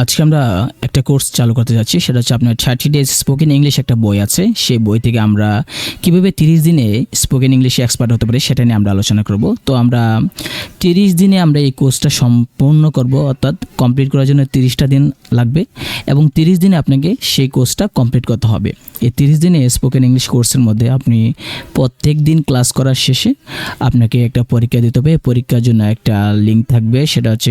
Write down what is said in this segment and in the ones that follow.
আজকে আমরা একটা কোর্স চালু করতে যাচ্ছি, সেটা হচ্ছে আপনার থার্টি ডেজ স্পোকেন ইংলিশ একটা বই আছে। সেই বই থেকে আমরা কীভাবে তিরিশ দিনে স্পোকেন ইংলিশে এক্সপার্ট হতে পারি, সেটা নিয়ে আমরা আলোচনা করব। তো আমরা তিরিশ দিনে আমরা এই কোর্সটা সম্পূর্ণ করব, অর্থাৎ কমপ্লিট করার জন্য তিরিশটা দিন লাগবে, এবং তিরিশ দিনে আপনাকে সেই কোর্সটা কমপ্লিট করতে হবে। এই তিরিশ দিনে স্পোকেন ইংলিশ কোর্সের মধ্যে আপনি প্রত্যেক দিন ক্লাস করার শেষে আপনাকে একটা পরীক্ষা দিতে হবে। পরীক্ষার জন্য একটা লিঙ্ক থাকবে, সেটা হচ্ছে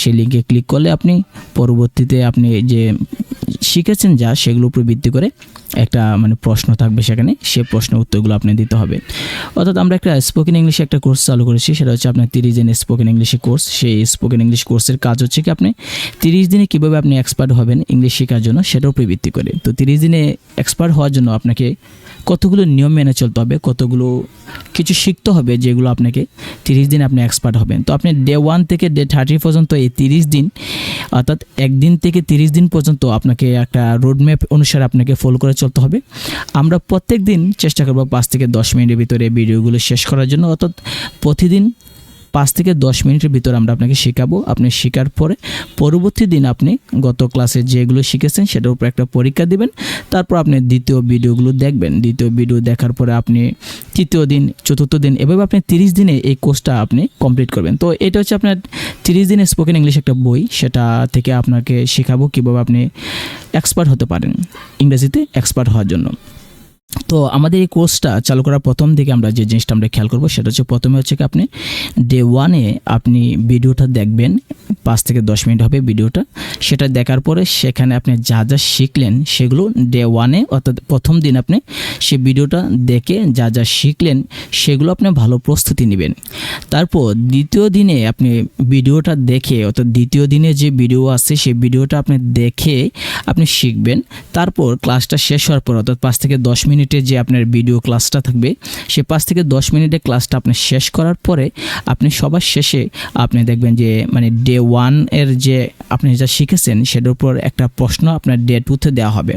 সেই লিঙ্কে ক্লিক করলে আপনি পরবর্তীতে আপনি যে শিখেছেন যা সেগুলোর উপর ভিত্তি করে একটা মানে প্রশ্ন থাকবে সেখানে সেই প্রশ্নের উত্তরগুলো আপনি দিতে হবে। অর্থাৎ আমরা একটা স্পোকেন ইংলিশে একটা কোর্স চালু করেছি, সেটা হচ্ছে আপনার তিরিশ দিনের স্পোকেন ইংলিশে কোর্স সেই স্পোকেন ইংলিশ কোর্সের কাজ হচ্ছে কি আপনি তিরিশ দিনে কীভাবে আপনি এক্সপার্ট হবেন ইংলিশ শেখার জন্য সেটার উপরে ভিত্তি করে। তো তিরিশ দিনে এক্সপার্ট হওয়ার জন্য আপনাকে কতগুলো নিয়ম মেনে চলতে হবে, কতগুলো কিছু শিখতে হবে যেগুলো আপনাকে তিরিশ দিন আপনি এক্সপার্ট হবেন। তো আপনি ডে ওয়ান থেকে ডে থার্টি পর্যন্ত এই তিরিশ দিন, অর্থাৎ একদিন থেকে তিরিশ দিন পর্যন্ত আপনাকে একটা রোডম্যাপ অনুসারে আপনাকে ফলো করে চলতে হবে। আমরা প্রত্যেক দিন চেষ্টা করব পাঁচ থেকে দশ মিনিটের ভিতরে ভিডিওগুলো শেষ করার জন্য। অর্থাৎ প্রতিদিন পাঁচ থেকে দশ মিনিটের ভিতর আমরা আপনাকে শেখাবো। আপনি শেখার পরে পরবর্তী দিন আপনি গত ক্লাসে যেগুলো শিখেছেন সেটার উপর একটা পরীক্ষা দিবেন। তারপর আপনি দ্বিতীয় ভিডিওগুলো দেখবেন। দ্বিতীয় ভিডিও দেখার পরে আপনি তৃতীয় দিন, চতুর্থ দিন এভাবে আপনি তিরিশ দিনে এই কোর্সটা আপনি কমপ্লিট করবেন। তো এটা হচ্ছে আপনার তিরিশ দিনের স্পোকেন ইংলিশ একটা বই। সেটা থেকে আপনাকে শেখাবো কীভাবে আপনি এক্সপার্ট হতে পারেন। ইংরেজিতে এক্সপার্ট হওয়ার জন্য। তো আমাদের এই কোর্সটা চালু করার প্রথম দিকে আমরা যে জিনিসটা আমরা খেয়াল করব, সেটা হচ্ছে প্রথমে হচ্ছে কি আপনি ডে ওয়ানে আপনি ভিডিওটা দেখবেন, পাঁচ থেকে দশ মিনিট হবে ভিডিওটা। সেটা দেখার পরে সেখানে আপনি যা যা শিখলেন সেগুলো ডে ওয়ানে অর্থাৎ প্রথম দিন আপনি সে ভিডিওটা দেখে যা যা শিখলেন সেগুলো আপনি ভালো প্রস্তুতি নেবেন। তারপর দ্বিতীয় দিনে আপনি ভিডিওটা দেখে অর্থাৎ দ্বিতীয় দিনে যে ভিডিও আছে সেই ভিডিওটা আপনি দেখে আপনি শিখবেন। তারপর ক্লাসটা শেষ হওয়ার পর অর্থাৎ পাঁচ থেকে দশ মিনিটের যে আপনার ভিডিও ক্লাসটা থাকবে, সে পাঁচ থেকে দশ মিনিটের ক্লাসটা আপনি শেষ করার পরে আপনি সবার শেষে আপনি দেখবেন যে মানে ডে ওয়ানের যে আপনি যা শিখেছেন, সেটার উপর একটা প্রশ্ন আপনার ডে টুতে দেওয়া হবে।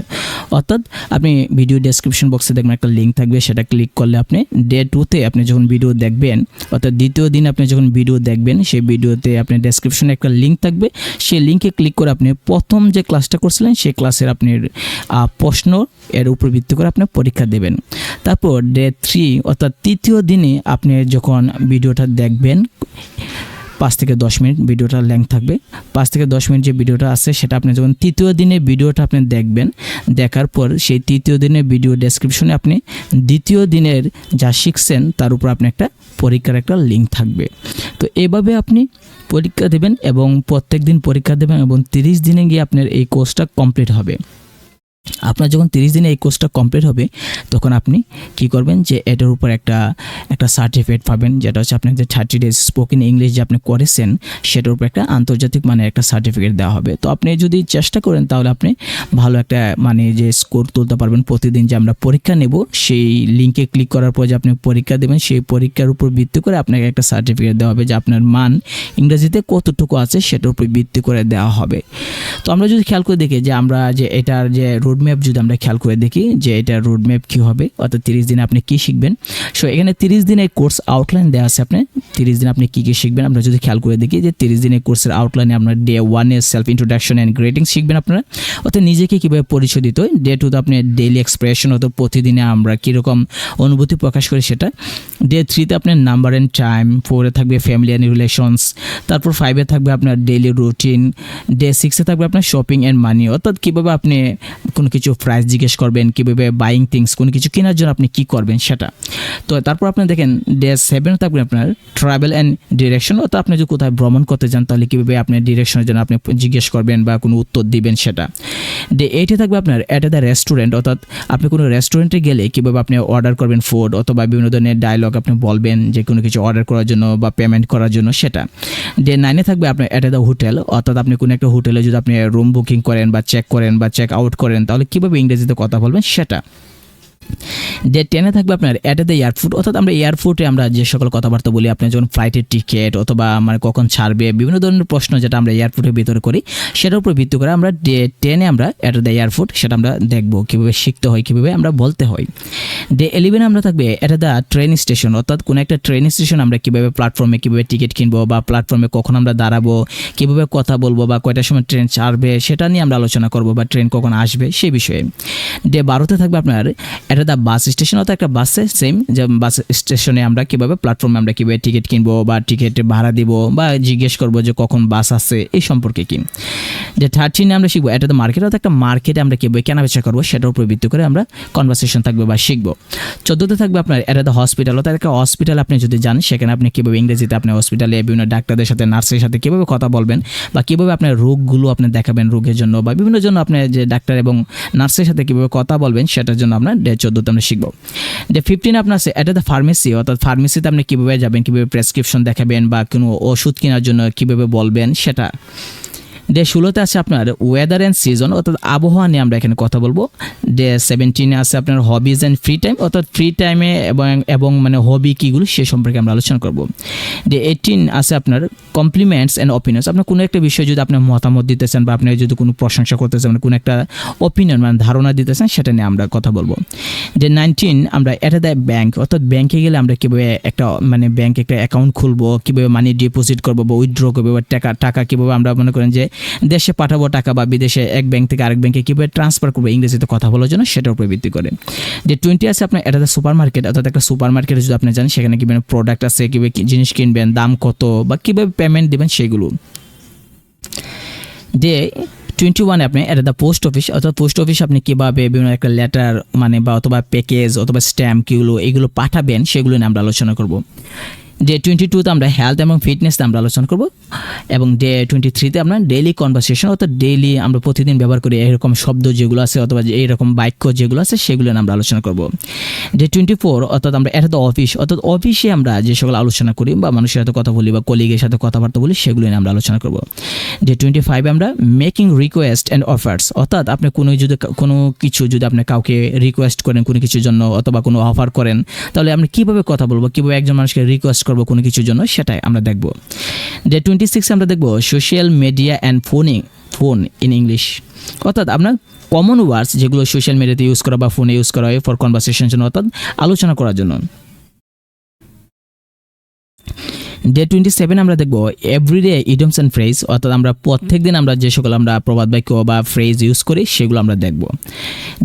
অর্থাৎ আপনি ভিডিও ডেসক্রিপশন বক্সে দেখবেন একটা লিঙ্ক থাকবে, সেটা ক্লিক করলে আপনি ডে টুতে আপনি যখন ভিডিও দেখবেন, অর্থাৎ দ্বিতীয় দিন আপনি যখন ভিডিও দেখবেন, সেই ভিডিওতে আপনি ডেসক্রিপশনে একটা লিঙ্ক থাকবে। সেই লিঙ্কে ক্লিক করে আপনি প্রথম যে ক্লাসটা করছিলেন, সেই ক্লাসের আপনি প্রশ্ন এর উপর ভিত্তি করে আপনি পরীক্ষা দেবেন। তারপর ডে থ্রি অর্থাৎ তৃতীয় দিনে আপনি যখন ভিডিওটা দেখবেন, পাঁচ থেকে দশ মিনিট ভিডিওটার লেন্থ থাকবে। পাঁচ থেকে দশ মিনিট যে ভিডিওটা আছে, সেটা আপনি যখন তৃতীয় দিনে ভিডিওটা আপনি দেখবেন, দেখার পর সেই তৃতীয় দিনের ভিডিও ডেসক্রিপশনে আপনি দ্বিতীয় দিনের যা শিখছেন, তার উপর আপনি একটা পরীক্ষার একটা লিঙ্ক থাকবে। তো এভাবে আপনি পরীক্ষা দেবেন এবং প্রত্যেক দিন পরীক্ষা দেবেন এবং তিরিশ দিনে গিয়ে আপনার এই কোর্সটা কমপ্লিট হবে। আপনার যখন তিরিশ দিনে এই কোর্সটা কমপ্লিট হবে, তখন আপনি কি করবেন যে এটার উপর একটা একটা সার্টিফিকেট পাবেন, যেটা হচ্ছে আপনার যে থার্টি ডেজ স্পোকেন ইংলিশ যে আপনি করেছেন, সেটার উপর একটা আন্তর্জাতিক মানে একটা সার্টিফিকেট দেওয়া হবে। তো আপনি যদি চেষ্টা করেন, তাহলে আপনি ভালো একটা মানে যে স্কোর তুলতে পারবেন প্রতিদিন যে আমরা পরীক্ষা নেব, সেই লিঙ্কে ক্লিক করার পর যে আপনি পরীক্ষা দেবেন, সেই পরীক্ষার উপর ভিত্তি করে আপনাকে একটা সার্টিফিকেট দেওয়া হবে যে আপনার মান ইংরেজিতে কতটুকু আছে, সেটার উপর ভিত্তি করে দেওয়া হবে। তো আমরা যদি খেয়াল করে দেখি যে আমরা যে এটার যে রোডম্যাপ যদি আমরা খেয়াল করে দেখি যে এটার রোডম্যাপ কী হবে, অর্থাৎ তিরিশ দিনে আপনি কী শিখবেন। সো এখানে তিরিশ দিনের কোর্স আউটলাইন দেওয়া আছে আপনি তিরিশ দিন আপনি কী কী শিখবেন, আমরা যদি খেয়াল করে দেখি যে তিরিশ দিনের কোর্সের আউটলাইনে আপনার ডে ওয়ানে সেলফ ইন্ট্রোডাকশন অ্যান্ড গ্রেটিং শিখবেন আপনারা। অর্থাৎ নিজেকে কীভাবে পরিচয় দিতে ডে টুতে আপনি ডেইলি এক্সপ্রেশন অত প্রতিদিনে আমরা কীরকম অনুভূতি প্রকাশ করি সেটা। ডে থ্রিতে আপনার নাম্বার অ্যান্ড টাইম ফোরে থাকবে ফ্যামিলি অ্যান্ড রিলেশনস তারপর ফাইভে থাকবে আপনার ডেইলি রুটিন ডে সিক্সে থাকবে আপনার শপিং অ্যান্ড মানি অর্থাৎ কীভাবে আপনি কোনো কিছু প্রাইস জিজ্ঞেস করবেন, কীভাবে বাইং থিংস কোনো কিছু কেনার জন্য আপনি কী করবেন সেটা। তো তারপর আপনি দেখেন ডে সেভেন থাকবে আপনার ট্রাভেল অ্যান্ড ডিরেকশন অর্থাৎ আপনি যদি কোথায় ভ্রমণ করতে যান, তাহলে কীভাবে আপনি ডিরেকশনের জন্য আপনি জিজ্ঞেস করবেন বা কোনো উত্তর দিবেন সেটা। ডে এইটে থাকবে আপনার অ্যাট দ্য রেস্টুরেন্ট অর্থাৎ আপনি কোনো রেস্টুরেন্টে গেলে কীভাবে আপনি অর্ডার করবেন ফুড অথবা বিভিন্ন ধরনের ডায়লগ আপনি বলবেন যে কোনো কিছু অর্ডার করার জন্য বা পেমেন্ট করার জন্য সেটা। ডে নাইনে থাকবে আপনার অ্যাট দ্য হোটেল অর্থাৎ আপনি কোনো একটা হোটেলে যদি আপনি রুম বুকিং করেন বা চেক করেন বা চেক আউট করেন তাহলে কীভাবে ইংরেজিতে কথা বলবেন সেটা। ডে টেনে থাকবে আপনার অ্যাট দ্য এয়ারপোর্ট অর্থাৎ আমরা এয়ারপোর্টে আমরা যে সকল কথাবার্তা বলি, আপনি যখন ফ্লাইটের টিকিট অথবা মানে কখন ছাড়বে, বিভিন্ন ধরনের প্রশ্ন যেটা আমরা এয়ারপোর্টের ভিতরে করি, সেটার উপর ভিত্তি করে আমরা ডে টেনে আমরা অ্যাট দ্য এয়ারপোর্ট সেটা আমরা দেখব, কীভাবে শিখতে হয়, কীভাবে আমরা বলতে হয়। ডে ইলেভেনে আমরা থাকবে অ্যাট দ্য ট্রেন স্টেশন অর্থাৎ কোনো একটা ট্রেন স্টেশন আমরা কীভাবে প্ল্যাটফর্মে কীভাবে টিকিট কিনবো বা প্ল্যাটফর্মে কখন আমরা দাঁড়াবো, কীভাবে কথা বলব বা কয়টার সময় ট্রেন ছাড়বে, সেটা নিয়ে আমরা আলোচনা করব বা ট্রেন কখন আসবে, সেই বিষয়ে। ডে বারোতে থাকবে আপনার এটা দা বাস স্টেশন অর্থাৎ একটা বাসে সেম যে বাস স্টেশনে আমরা কীভাবে প্ল্যাটফর্মে আমরা কীভাবে টিকিট কিনবো বা টিকিট ভাড়া দিব বা জিজ্ঞেস করব যে কখন বাস আছে এই সম্পর্কে কি? যে থার্টিনে আমরা শিখব, এটা তো মার্কেট অর্থাৎ একটা মার্কেটে আমরা কীভাবে কেনা বেচা করব, সেটার উপর ভিত্তি করে আমরা কনভারসেশন থাকবে বা শিখব। চোদ্দোতে থাকবে আপনার, এটা তো হসপিটাল অর্থাৎ একটা হসপিটাল আপনি যদি যান, সেখানে আপনি কীভাবে ইংরেজিতে আপনি হসপিটালে বিভিন্ন ডাক্তারদের সাথে, নার্সের সাথে কীভাবে কথা বলবেন বা কীভাবে আপনার রোগগুলো আপনি দেখাবেন রোগের জন্য বা বিভিন্ন জন্য আপনি যে ডাক্তার এবং নার্সের সাথে কীভাবে কথা বলবেন, সেটার জন্য ডে চোদ্দোতে আমরা শিখব। যে ফিফটিন আপনার আছে, এটা দ্য ফার্মেসি অর্থাৎ ফার্মেসিতে আপনি কীভাবে যাবেন, কীভাবে প্রেসক্রিপশন দেখাবেন বা কোনো ওষুধ কেনার জন্য কীভাবে বলবেন, সেটা। ডে ষোলোতে আছে আপনার ওয়েদার অ্যান্ড সিজন অর্থাৎ আবহাওয়া নিয়ে আমরা এখানে কথা বলব। ডে সেভেন্টিনে আছে আপনার হবিজ অ্যান্ড ফ্রি টাইম অর্থাৎ ফ্রি টাইমে এবং এবং মানে হবি কীগুলো সে সম্পর্কে আমরা আলোচনা করব। ডে এইটিন আছে আপনার কমপ্লিমেন্টস অ্যান্ড অপিনিয়ন্স আপনার কোনো একটা বিষয়ে যদি আপনি মতামত দিতে চান বা আপনি যদি কোনো প্রশংসা করতে চান কোনো একটা অপিনিয়ন মানে ধারণা দিতে চান সেটা নিয়ে আমরা কথা বলব। যে নাইনটিন আমরা এটা দেয় ব্যাংক অর্থাৎ ব্যাংকে গেলে আমরা কীভাবে একটা মানে ব্যাংকে একটা অ্যাকাউন্ট খুলবো, কীভাবে মানি ডিপোজিট করব বা উইথড্র করব বা টাকা টাকা কীভাবে আমরা মনে করেন যে দেশে পাঠাবো টাকা বা বিদেশে এক ব্যাংক থেকে আরেক ব্যাংকে কীভাবে ট্রান্সফার করব, ইংরেজিতে কথা বলার জন্য সেটার উপর ভিত্তি করে। যে টোয়েন্টি আছে আপনার, এটা সুপার মার্কেট অর্থাৎ একটা সুপার মার্কেটে যদি আপনি জানেন সেখানে কীভাবে প্রোডাক্ট আছে, কীভাবে জিনিস কিনবেন, দাম কত বা কীভাবে পেমেন্ট দেবেন সেগুলো। যে টোয়েন্টি ওয়ানে আপনি, এটা দ্য পোস্ট অফিস অর্থাৎ পোস্ট অফিস আপনি কীভাবে বিভিন্ন একটা লেটার মানে বা অথবা প্যাকেজ অথবা স্ট্যাম্প কীগুলো, এগুলো পাঠাবেন, সেগুলো নিয়ে আমরা আলোচনা করব। ডে টোয়েন্টি টুতে আমরা হেলথ এবং ফিটনেস আমরা আলোচনা করব এবং ডে টোয়েন্টি থ্রিতে আমরা ডেইলি কনভারসেশন অর্থাৎ ডেইলি আমরা প্রতিদিন ব্যবহার করি এরকম শব্দ যেগুলো আছে অথবা এইরকম বাক্য যেগুলো আছে সেগুলো আমরা আলোচনা করব। ডে টোয়েন্টি ফোর অর্থাৎ আমরা এটা তো অফিস অর্থাৎ অফিসে আমরা যে সকল আলোচনা করি বা মানুষের সাথে কথা বলি বা কলিগের সাথে কথাবার্তা বলি সেগুলো নিয়ে আমরা আলোচনা করব। ডে টোয়েন্টি ফাইভে আমরা মেকিং রিকোয়েস্ট অ্যান্ড অফার্স অর্থাৎ আপনি কোনো যদি কোনো কিছু যদি আপনি কাউকে রিকোয়েস্ট করেন, কোনো কিছুর জন্য অথবা কোনো অফার করেন, তাহলে আমরা কীভাবে কথা বলব? কীভাবে একজন মানুষকে রিকোয়েস্ট করব কোনো কিছুর জন্য, সেটাই আমরা দেখব। ডে টোয়েন্টি সিক্সে আমরা দেখব social media and phoning phone in English অর্থাৎ আপনার কমন ওয়ার্ডস যেগুলো সোশ্যাল মিডিয়াতে ইউজ করা বা ফোনে ইউজ করা হয় ফর কনভারসেশন জন্য, অর্থাৎ আলোচনা করার জন্য। ডে টোয়েন্টি সেভেন আমরা দেখব এভরিডে ইডমস অ্যান্ড ফ্রেজ অর্থাৎ আমরা প্রত্যেক দিন আমরা যে সকল আমরা প্রবাদ বাক্য বা ফ্রেজ ইউজ করি, সেগুলো আমরা দেখব।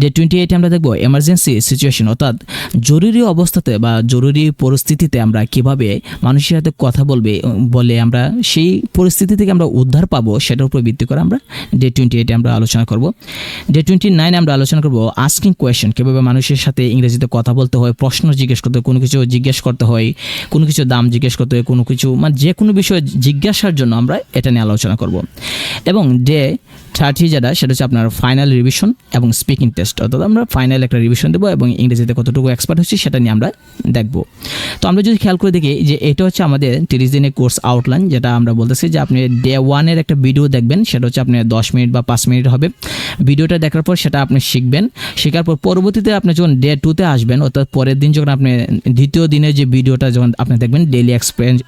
ডে টোয়েন্টি এইটে আমরা দেখব এমার্জেন্সি সিচুয়েশন অর্থাৎ জরুরি অবস্থাতে বা জরুরি পরিস্থিতিতে আমরা কীভাবে মানুষের সাথে কথা বলবে, বলে আমরা সেই পরিস্থিতি থেকে আমরা উদ্ধার পাবো, সেটার উপর ভিত্তি করে আমরা ডে টোয়েন্টি এইটে আমরা আলোচনা করব। ডে টোয়েন্টি নাইনে আমরা আলোচনা করব আস্কিং কোয়েশন কীভাবে মানুষের সাথে ইংরেজিতে কথা বলতে হয়, প্রশ্ন জিজ্ঞেস করতে হয়, কোনো কিছু জিজ্ঞেস করতে হয়, কোনো কিছু দাম জিজ্ঞেস করতে হয়, কোনো কিছু মানে যে কোনো বিষয়ে জিজ্ঞাসার জন্য আমরা এটা নিয়ে আলোচনা করব। এবং ডে থার্টি যেটা, সেটা হচ্ছে আপনার ফাইনাল রিভিশন এবং স্পিকিং টেস্ট অর্থাৎ আমরা ফাইনাল একটা রিভিশন দেবো এবং ইংরেজিতে কতটুকু এক্সপার্ট হচ্ছি সেটা নিয়ে আমরা দেখব। তো আমরা যদি খেয়াল করে দেখি যে এটা হচ্ছে আমাদের তিরিশ দিনের কোর্স আউটলাইন যেটা আমরা বলতেছি যে আপনি ডে ওয়ানের একটা ভিডিও দেখবেন, সেটা হচ্ছে আপনি দশ মিনিট বা পাঁচ মিনিট হবে। ভিডিওটা দেখার পর সেটা আপনি শিখবেন। শেখার পর পরবর্তীতে আপনি যখন ডে টুতে আসবেন, অর্থাৎ পরের দিন যখন আপনি দ্বিতীয় দিনের যে ভিডিওটা যখন আপনি দেখবেন ডেলি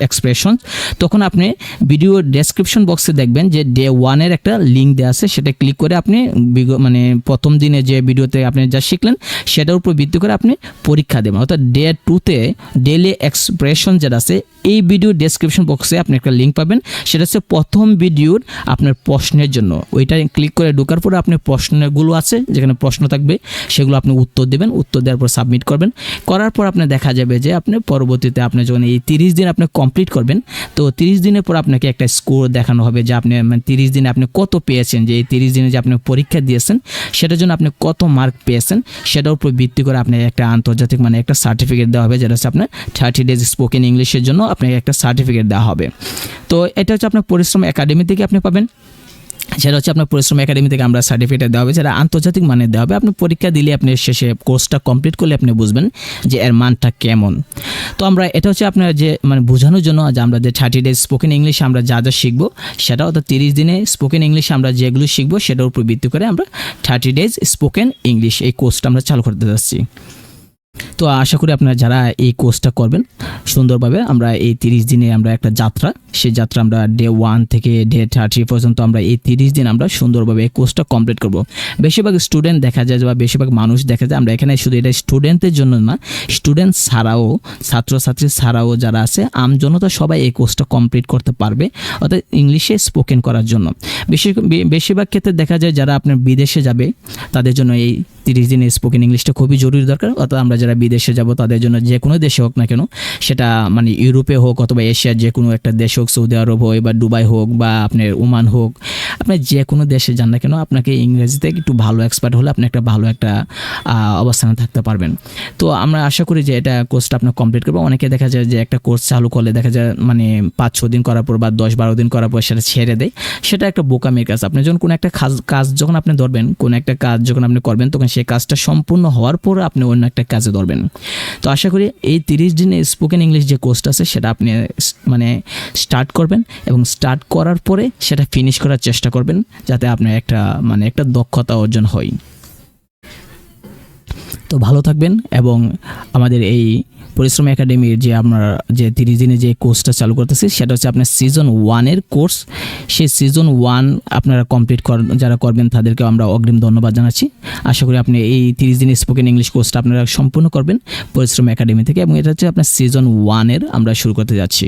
এক্সপ্রেশন তখন আপনি ভিডিও ডেসক্রিপশন বক্সে দেখবেন যে ডে ওয়ানের একটা লিঙ্ক দেওয়া আছে, সেটা ক্লিক করে আপনি মানে প্রথম দিনে যে ভিডিওতে আপনি যা শিখলেন, সেটার উপর ভিত্তি করে আপনি পরীক্ষা দেবেন। অর্থাৎ ডে টুতে ডেলি এক্সপ্রেশন যেটা আছে, এই ভিডিও ডেসক্রিপশন বক্সে আপনি একটা লিঙ্ক পাবেন। সেটা হচ্ছে প্রথম ভিডিওর আপনার প্রশ্নের জন্য। ওইটা ক্লিক করে ঢোকার পরে আপনার প্রশ্নগুলো আছে, যেখানে প্রশ্ন থাকবে, সেগুলো আপনি উত্তর দেবেন। উত্তর দেওয়ার পর সাবমিট করবেন। করার পর আপনার দেখা যাবে যে আপনি পরবর্তীতে আপনি যখন এই তিরিশ দিন আপনি কমপ্লিট করবেন, তো তিরিশ দিনের পর আপনাকে একটা স্কোর দেখানো হবে যে আপনি মানে তিরিশ দিনে আপনি কত পেয়েছেন। যে এই তিরিশ দিনে যে আপনি পরীক্ষা দিয়েছেন, সেটার জন্য আপনি কত মার্ক পেয়েছেন, সেটার উপর ভিত্তি করে আপনি একটা আন্তর্জাতিক মানে একটা সার্টিফিকেট দেওয়া হবে, যেটা হচ্ছে আপনার থার্টি ডেজ স্পোকেন ইংলিশের জন্য আপনাকে একটা সার্টিফিকেট দেওয়া হবে। তো এটা হচ্ছে আপনার পরিশ্রম একাডেমি থেকে আপনি পাবেন। সেটা হচ্ছে আপনার পরিশ্রম একাডেমি থেকে আমরা সার্টিফিকেট দেওয়া হবে যেটা আন্তর্জাতিক মানের দেওয়া হবে। আপনি পরীক্ষা দিলে আপনি শেষে কোর্সটা কমপ্লিট করলে আপনি বুঝবেন যে এর মানটা কেমন। তো আমরা, এটা হচ্ছে আপনার যে মানে বোঝানোর জন্য যে আমরা যে থার্টি ডেজ স্পোকেন ইংলিশ আমরা যা যা শিখব সেটা অর্থাৎ তিরিশ দিনে স্পোকেন ইংলিশ আমরা যেগুলো শিখব, সেটার উপর ভিত্তি করে আমরা থার্টি ডেজ স্পোকেন ইংলিশ এই কোর্সটা আমরা চালু করতে যাচ্ছি। তো আশা করি আপনারা যারা এই কোর্সটা করবেন, সুন্দরভাবে আমরা এই তিরিশ দিনে আমরা একটা যাত্রা, সেই যাত্রা আমরা ডে ওয়ান থেকে ডে থার্টি পর্যন্ত আমরা এই তিরিশ দিন আমরা সুন্দরভাবে এই কোর্সটা কমপ্লিট করব। বেশিরভাগ স্টুডেন্ট দেখা যায় বা বেশিরভাগ মানুষ দেখা যায়, আমরা এখানে শুধু এটা স্টুডেন্টদের জন্য না স্টুডেন্ট ছাড়াও, ছাত্রছাত্রী ছাড়াও যারা আছে, আমজনতা সবাই এই কোর্সটা কমপ্লিট করতে পারবে, অর্থাৎ ইংলিশে স্পোকেন করার জন্য। বেশি বেশিরভাগ ক্ষেত্রে দেখা যায় যারা আপনার বিদেশে যাবে, তাদের জন্য এই তিরিশ দিনের স্পোকেন ইংলিশটা খুবই জরুরি দরকার, অর্থাৎ আমরা যারা বিদেশে যাব তাদের জন্য যে কোনো দেশে হোক না কেন, সেটা মানে ইউরোপে হোক অথবা এশিয়ার যে কোনো একটা দেশ হোক, সৌদি আরব হোক বা দুবাই হোক বা আপনার ওমান হোক, আপনি যে কোনো দেশে যান না কেন, আপনাকে ইংরেজিতে একটু ভালো এক্সপার্ট হলে আপনি একটা ভালো একটা অবস্থানে থাকতে পারবেন। তো আমরা আশা করি যে এটা কোর্সটা আপনার কমপ্লিট করব। অনেকে দেখা যায় যে একটা কোর্স চালু করলে দেখা যায় মানে পাঁচ, ছ দিন করার পর বা দশ, বারো দিন করার পর সেটা ছেড়ে দেয়। সেটা একটা বোকামির কাজ। আপনি যখন কোনো একটা কাজ যখন আপনি ধরবেন, কোনো একটা কাজ যখন আপনি করবেন, তখন সেই কাজটা সম্পূর্ণ হওয়ার পর আপনি অন্য একটা কাজে ধরবেন। তো আশা করি এই তিরিশ দিনে স্পোকেন ইংলিশ যে কোর্সটা আছে, সেটা আপনি মানে স্টার্ট করবেন এবং স্টার্ট করার পরে সেটা ফিনিশ করার চেষ্টা করবেন যাতে আপনার একটা মানে একটা দক্ষতা অর্জন হয়। তো ভালো থাকবেন এবং আমাদের এই পরিশ্রম একাডেমির যে আমরা যে তিরিশ দিনে যে কোর্সটা চালু করতেছি, সেটা হচ্ছে আপনার সিজন ওয়ানের কোর্স সেই সিজন ওয়ান আপনারা কমপ্লিট কর, যারা করবেন তাদেরকে আমরা অগ্রিম ধন্যবাদ জানাচ্ছি। আশা করি আপনি এই তিরিশ দিনের স্পোকেন ইংলিশ কোর্সটা আপনারা সম্পূর্ণ করবেন পরিশ্রম একাডেমি থেকে এবং এটা হচ্ছে আপনার সিজন ওয়ানের আমরা শুরু করতে যাচ্ছি।